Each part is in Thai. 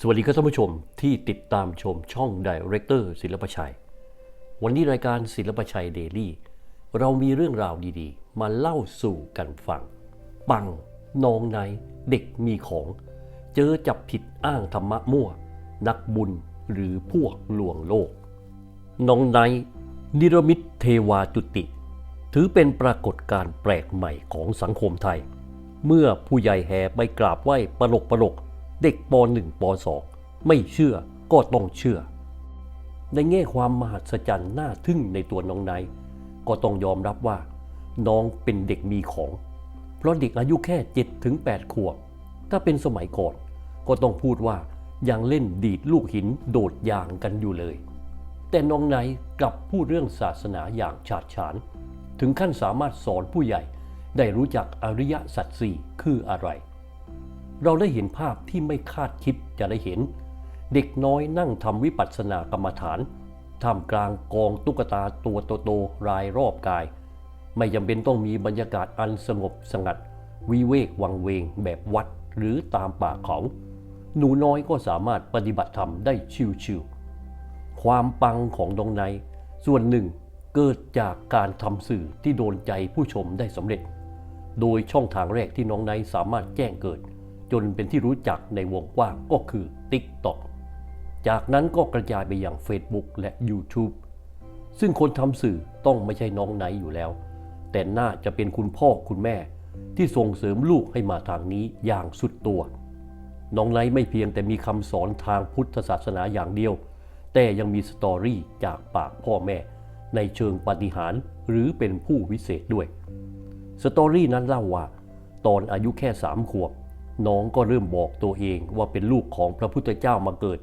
สวัสดีครับท่านผู้ชมที่ติดตามชมช่องดีเรคเตอร์ศิลปชัย วันนี้รายการศิลปชัยเดลี่ เรามีเรื่องราวดีๆ มาเล่าสู่กันฟัง ปัง นองใน เด็กมีของ เจอจับผิดอ้างธรรมะมั่ว นักบุญหรือพวกลวงโลกน้องไนนิรมิตเทวาจุติ ถือเป็นปรากฏการณ์แปลกใหม่ของสังคมไทย เมื่อผู้ใหญ่แห่ไปกราบไหว้ปลกปลก เด็กป .1 ป .2 ไม่เชื่อก็ต้องเชื่อ ในแง่ความมหัศจรรย์น่าทึ่งในตัวน้องไนท์ก็ต้องยอมรับว่า น้องเป็นเด็กมีของ เพราะเด็กอายุแค่7ถึง8ขวบ ถ้าเป็นสมัยก่อน ก็ต้องพูดว่ายังเล่นดีดลูกหินโดดยางกันอยู่เลย แต่น้องไนท์กลับพูดเรื่องศาสนาอย่างฉาดฉาน ถึงขั้นสามารถสอนผู้ใหญ่ได้รู้จักอริยสัจสี่คืออะไร เราได้เห็นภาพที่ไม่คาดคิดจะได้เห็น เด็กน้อยนั่งทำวิปัสสนากรรมฐานท่ามกลางกองตุ๊กตาตัวโตๆรายรอบกาย ไม่จำเป็นต้องมีบรรยากาศอันสงบสงัด วิเวกวังเวงแบบวัดหรือตามป่าเขา หนูน้อยก็สามารถปฏิบัติธรรมได้ชิวๆความปังของดงใน ส่วนหนึ่งเกิดจากการทำสื่อที่โดนใจผู้ชมได้สำเร็จ โดยช่องทางแรกที่น้องไนสามารถแจ้งเกิด จนเป็นที่รู้จักในวงกว้างก็คือ TikTok จากนั้นก็กระจายไปอย่าง Facebook และ YouTube ซึ่งคนทำสื่อต้องไม่ใช่น้องไนอยู่แล้ว แต่น่าจะเป็นคุณพ่อคุณแม่ ที่ส่งเสริมลูกให้มาทางนี้อย่างสุดตัว น้องไนไม่เพียงแต่มีคำสอนทางพุทธศาสนาอย่างเดียว แต่ยังมีสตอรี่จากปากพ่อแม่ ในเชิงปฏิหารหรือเป็นผู้วิเศษด้วย สตอรี่นั้นเล่าว่า ตอนอายุแค่สามขวบ น้องก็เริ่มบอกตัวเองว่าเป็นลูกของพระพุทธเจ้ามาเกิด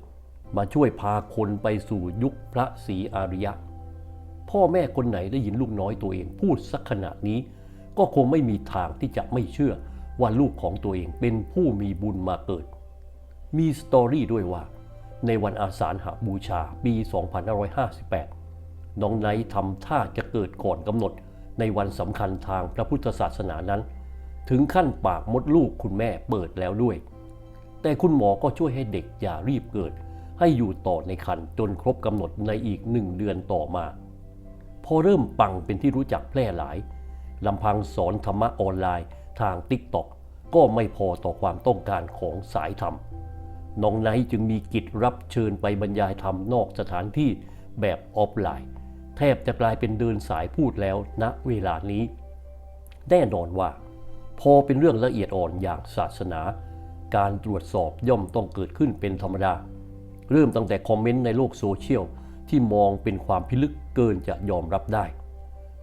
มาช่วยพาคนไปสู่ยุคพระศรีอาริยะ พ่อแม่คนไหนได้ยินลูกน้อยตัวเองพูดสักขนาดนี้ ก็คงไม่มีทางที่จะไม่เชื่อว่าลูกของตัวเองเป็นผู้มีบุญมาเกิด มีสตอรี่ด้วยว่า ในวันอาสาฬหบูชาปี 2558 น้องไนท์ทำท่าจะเกิดก่อนกำหนดในวันสำคัญทางพระพุทธศาสนานั้น ถึงขั้นปากมดลูกคุณแม่เปิดแล้วด้วย แต่คุณหมอก็ช่วยให้เด็กอย่ารีบเกิด ให้อยู่ต่อในคันจนครบกำหนดในอีกหนึ่งเดือนต่อมา พอเริ่มปังเป็นที่รู้จักแพร่หลายลำพังสอนธรรมะออนไลน์ทางติ๊กต็อกก็ไม่พอต่อความต้องการของสายธรรม น้องไนท์จึงมีกิจรับเชิญไปบรรยายธรรมนอกสถานที่แบบออฟไลน์ แทบจะกลายเป็นเดินสายพูดแล้วณเวลานี้ แน่นอนว่า อเป็นเรื่องละเอียดอ่อนอย่างศาสนา การตรวจสอบย่อมต้องเกิดขึ้นเป็นธรรมดา เริ่มตั้งแต่คอมเมนต์ในโลกโซเชียลที่มองเป็นความพิลึกเกินจะยอมรับได้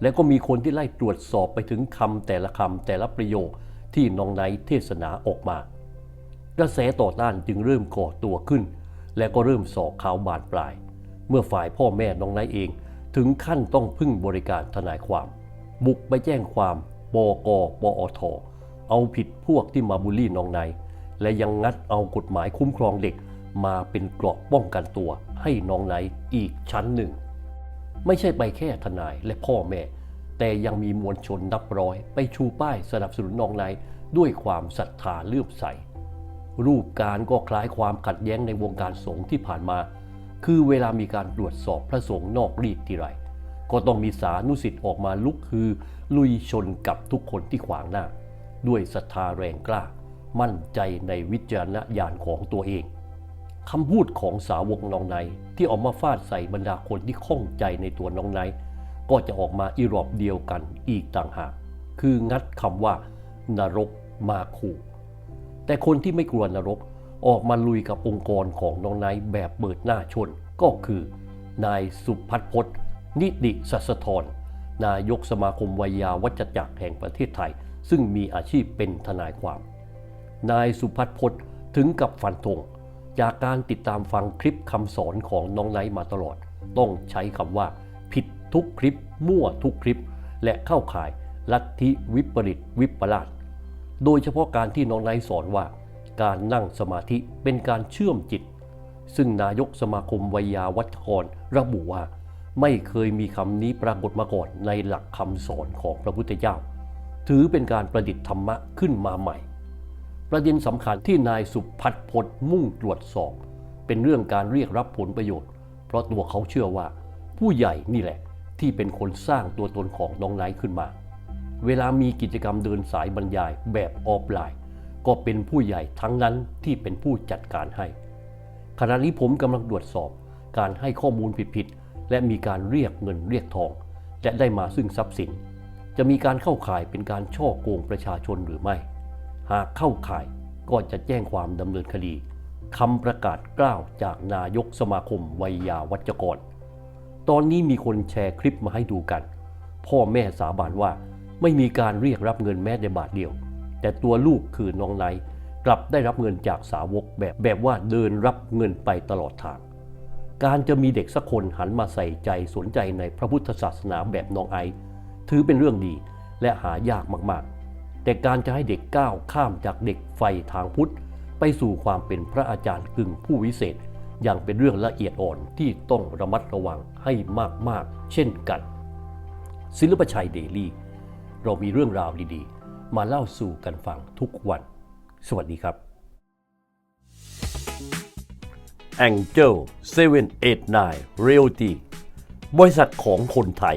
และก็มีคนที่ไล่ตรวจสอบไปถึงคำแต่ละคำแต่ละประโยคที่น้องไนท์เทศนาออกมากระแสต่อต้านจึงเริ่มก่อตัวขึ้น และก็เริ่มสอกข่าวบานปลาย เมื่อฝ่ายพ่อแม่น้องไนท์เอง ถึงขั้นต้องพึ่งบริการทนายความ บุกไปแจ้งความบกปอท เอาผิดพวกที่มาบูลลี่น้องนท์และยังงัดเอากฎหมายคุ้มครองเด็กมาเป็นเกราะป้องกันตัวให้น้องนท์อีกชั้นหนึ่ง ไม่ใช่ไปแค่ทนายและพ่อแม่ แต่ยังมีมวลชนนับร้อย ไปชูป้ายสนับสนุนน้องนท์ด้วยความศรัทธาเลื่อมใส รูปการก็คล้ายความขัดแย้งในวงการสงฆ์ที่ผ่านมา คือเวลามีการตรวจสอบพระสงฆ์นอกรีดทีไรก็ต้องมีสานุสิทธิ์ออกมาลุกคือ ลุยชนกับทุกคนที่ขวางหน้า ด้วยศรัทธาแรงกล้า มั่นใจในวิจารณญาณของตัวเองคำพูดของสาวกน้องไนท์ที่ออกมาฟาดใส่บรรดาคนที่ข้องใจในตัวน้องไนก็จะออกมาอีรอบเดียวกันอีกต่างหาก คืองัดคำว่านรกมาขู่แต่คนที่ไม่กลัวนรกออกมาลุยกับองค์กรของน้องไนแบบเปิดหน้าชนก็คือนายสุพัฒพจน์ นิติสัสธรนายกสมาคมวิยาวัจจักรแห่งประเทศไทย ซึ่งมีอาชีพเป็นทนายความ นายสุพัฒพจน์ถึงกับฟันธงจากการติดตามฟังคลิปคำสอนของน้องไนท์มาตลอด ต้องใช้คำว่า ผิดทุกคลิป มั่วทุกคลิป และเข้าข่ายลัทธิวิปริตวิปลาสโดยเฉพาะการที่น้องไนท์สอนว่า การนั่งสมาธิเป็นการเชื่อมจิต ซึ่งนายกสมาคมวิยาวัจกรระบุว่า ไม่เคยมีคำนี้ปรากฏมาก่อนในหลักคำสอนของพระพุทธเจ้า ถือเป็นการประดิษฐ์ธรรมะขึ้นมาใหม่ ประเด็นสำคัญที่นายสุพัฒน์พลมุ่งตรวจสอบ เป็นเรื่องการเรียกรับผลประโยชน์ เพราะตัวเขาเชื่อว่า ผู้ใหญ่นี่แหละ ที่เป็นคนสร้างตัวตนของน้องไนท์ขึ้นมา เวลามีกิจกรรมเดินสายบรรยายแบบออฟไลน์ ก็เป็นผู้ใหญ่ทั้งนั้นที่เป็นผู้จัดการให้ ขณะนี้ผมกำลังตรวจสอบการให้ข้อมูลผิดๆและมีการเรียกเงินเรียกทอง และได้มาซึ่งทรัพย์สิน จะมีการเข้าข่ายเป็นการช่อโกงประชาชนหรือไม่ หากเข้าข่ายก็จะแจ้งความดำเนินคดีคำประกาศกล้าวจากนายกสมาคมวัยยาวัจกร ตอนนี้มีคนแชร์คลิปมาให้ดูกัน พ่อแม่สาบานว่าไม่มีการเรียกรับเงินแม้แต่บาทเดียว แต่ตัวลูกคือน้องไนกลับได้รับเงินจากสาวกแบบแบบว่าเดินรับเงินไปตลอดทาง การจะมีเด็กสักคนหันมาใส่ใจสนใจในพระพุทธศาสนาแบบน้องไอซ์ ถือเป็นเรื่องดีและหายากมากๆ แต่การจะให้เด็กก้าวข้ามจากเด็กไฟทางพุทธ ไปสู่ความเป็นพระอาจารย์กึ่งผู้วิเศษอย่างเป็นเรื่องละเอียดอ่อนที่ต้องระมัดระวังให้มากๆ เช่นกัน ศิลปชัยเดลี่ เรามีเรื่องราวดีๆ มาเล่าสู่กันฟังทุกวัน สวัสดีครับ Angel 789 Realty บริษัทของคนไทย